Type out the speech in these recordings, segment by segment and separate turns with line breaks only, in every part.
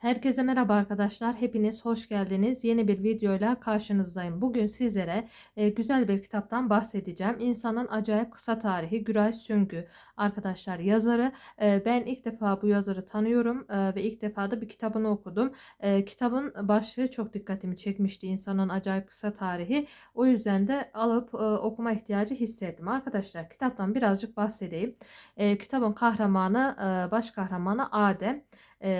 Herkese merhaba arkadaşlar. Hepiniz hoş geldiniz. Yeni bir videoyla karşınızdayım. Bugün sizlere e, güzel bir kitaptan bahsedeceğim. İnsanın Acayip Kısa Tarihi Güray Süngü. Arkadaşlar yazarı. E, ben ilk defa bu yazarı tanıyorum e, ve ilk defa da bir kitabını okudum. Kitabın başlığı çok dikkatimi çekmişti. İnsanın Acayip Kısa Tarihi. O yüzden de alıp okuma ihtiyacı hissettim. Arkadaşlar kitaptan birazcık bahsedeyim. Kitabın kahramanı, baş kahramanı Adem.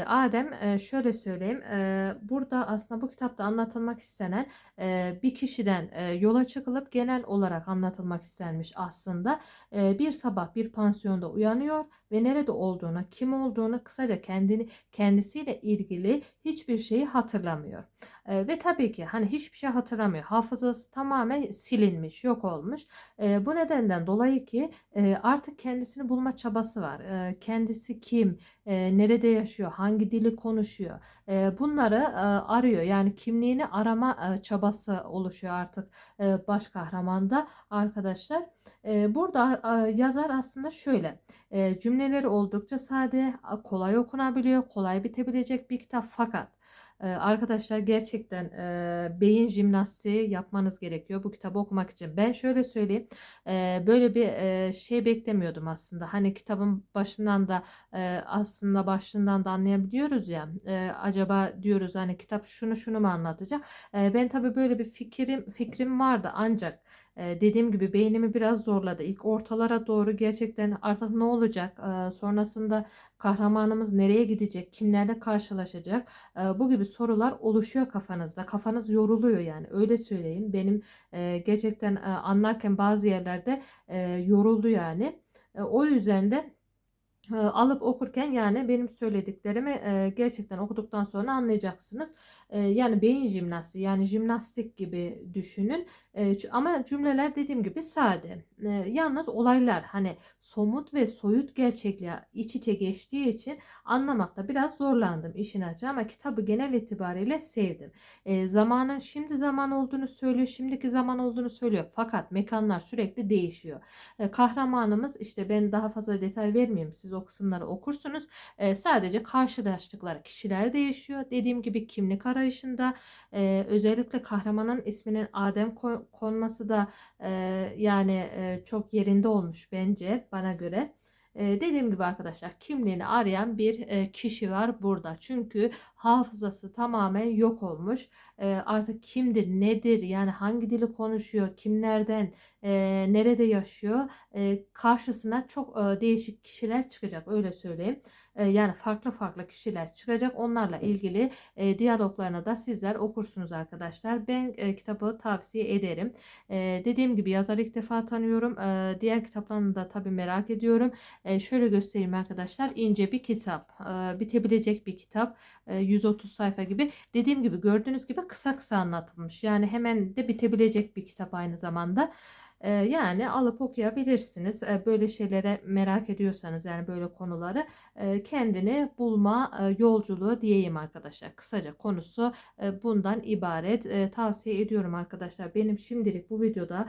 Adem e, şöyle söyleyeyim e, burada aslında bu kitapta anlatılmak istenen e, bir kişiden e, yola çıkılıp genel olarak anlatılmak istenmiş aslında. E, bir sabah bir pansiyonda uyanıyor ve nerede olduğunu, kim olduğunu kısaca kendini kendisiyle ilgili hiçbir şeyi hatırlamıyor. E, ve tabii ki hani hiçbir şey hatırlamıyor. Hafızası tamamen silinmiş, yok olmuş. E, bu nedenden dolayı ki e, artık kendisini bulma çabası var. E, kendisi kim, e, nerede yaşıyor, hangi dili konuşuyor. E, bunları e, arıyor. Yani kimliğini arama e, çabası oluşuyor artık e, baş kahramanda arkadaşlar. E, burada e, yazar aslında şöyle e, cümleleri oldukça sade, kolay okunabiliyor, kolay bitebilecek bir kitap fakat ee, arkadaşlar gerçekten e, beyin jimnastiği yapmanız gerekiyor bu kitabı okumak için. Ben şöyle söyleyeyim. E, böyle bir e, şey beklemiyordum aslında. Hani kitabın başından da e, aslında başından da anlayabiliyoruz ya. E, acaba diyoruz hani kitap şunu şunu mu anlatacak? E, ben tabii böyle bir fikrim fikrim vardı ancak dediğim gibi beynimi biraz zorladı. İlk ortalara doğru gerçekten artık ne olacak? Sonrasında kahramanımız nereye gidecek? Kimlerle karşılaşacak? Bu gibi sorular oluşuyor kafanızda. Kafanız yoruluyor yani öyle söyleyeyim. Benim gerçekten anlarken bazı yerlerde yoruldu yani. O yüzden de alıp okurken yani benim söylediklerimi gerçekten okuduktan sonra anlayacaksınız. Yani beyin jimnastiği yani jimnastik gibi düşünün. Ama cümleler dediğim gibi sade. Yalnız olaylar hani somut ve soyut gerçekliğe iç içe geçtiği için anlamakta biraz zorlandım işin açığı ama kitabı genel itibariyle sevdim. Zamanın şimdi zaman olduğunu söylüyor, şimdiki zaman olduğunu söylüyor. Fakat mekanlar sürekli değişiyor. Kahramanımız işte ben daha fazla detay vermeyeyim siz o kısımları okursunuz. E, sadece karşılaştıkları kişiler değişiyor. Dediğim gibi kimlik arayışında e, özellikle kahramanın isminin Adem konması da e, yani e, çok yerinde olmuş bence bana göre. E, dediğim gibi arkadaşlar kimliğini arayan bir e, kişi var burada. Çünkü hafızası tamamen yok olmuş. E, artık kimdir, nedir, yani hangi dili konuşuyor, kimlerden, e, nerede yaşıyor e, karşısına çok e, değişik kişiler çıkacak öyle söyleyeyim. E, yani farklı farklı kişiler çıkacak. Onlarla ilgili e, diyaloglarını da sizler okursunuz arkadaşlar. Ben e, kitabı tavsiye ederim. E, dediğim gibi yazarı ilk defa tanıyorum. E, diğer kitaplarını da tabii merak ediyorum. E, şöyle göstereyim arkadaşlar. ince bir kitap. E, bitebilecek bir kitap. E, 130 sayfa gibi. Dediğim gibi gördüğünüz gibi kısa kısa anlatılmış. Yani hemen de bitebilecek bir kitap aynı zamanda. Yani alıp okuyabilirsiniz. Böyle şeylere merak ediyorsanız yani böyle konuları kendini bulma yolculuğu diyeyim arkadaşlar. Kısaca konusu bundan ibaret. Tavsiye ediyorum arkadaşlar. Benim şimdilik bu videoda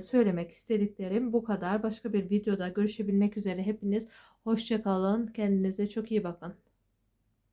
söylemek istediklerim bu kadar. Başka bir videoda görüşebilmek üzere hepiniz hoşçakalın. Kendinize çok iyi bakın.